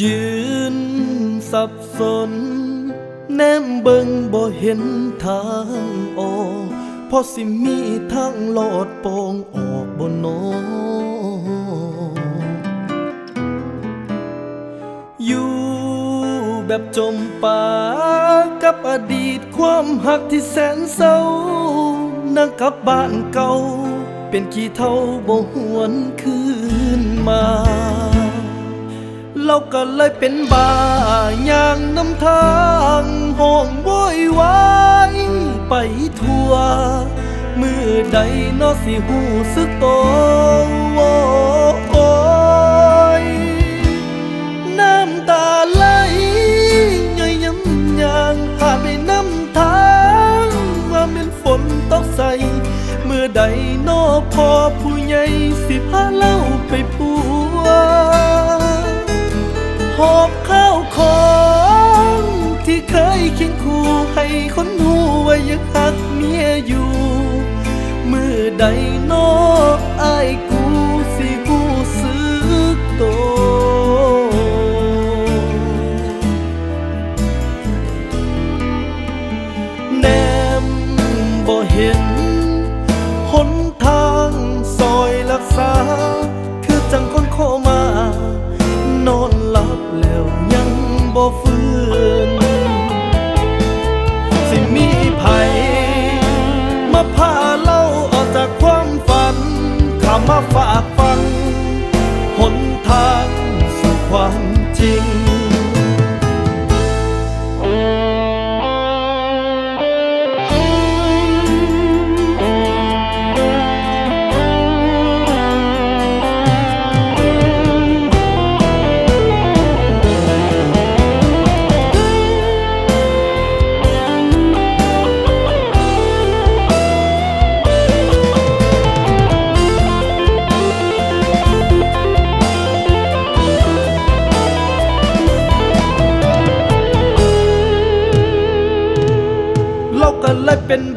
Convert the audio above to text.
ยืนสับสน แนมเบิงบ่เห็นทางออกเพราะสิมีทางโลดโปองออกบนนออยู่แบบจมปากกับอดีตความหักที่แสนเศร้า นั่งกับบ้านเก่า เป็นขี้เท่าบ่หวนคืนมา เราก็เลยเป็นบ้าอย่างน้ำทางห้องโวยวายไปทั่ว มือใดนอสิหูสึกโตวโอยน้ำตาไหลย่อยย้ำยางหาไปน้ำทางว่าเป็นฝนตกใส เมื่อใดนอพอผู้ใหญ่สิพาเล่าไปปั ใดนออายกูสิกูสึกโต แนมบ่เห็นหนทางซอยรักษา คือจังคนโคมา นอนหลับแล้วยังบ่ฟื้นสิมีไผมาพาเล่า มาฝากฟัง หนทางสู่ความจริง வல்ல பெண்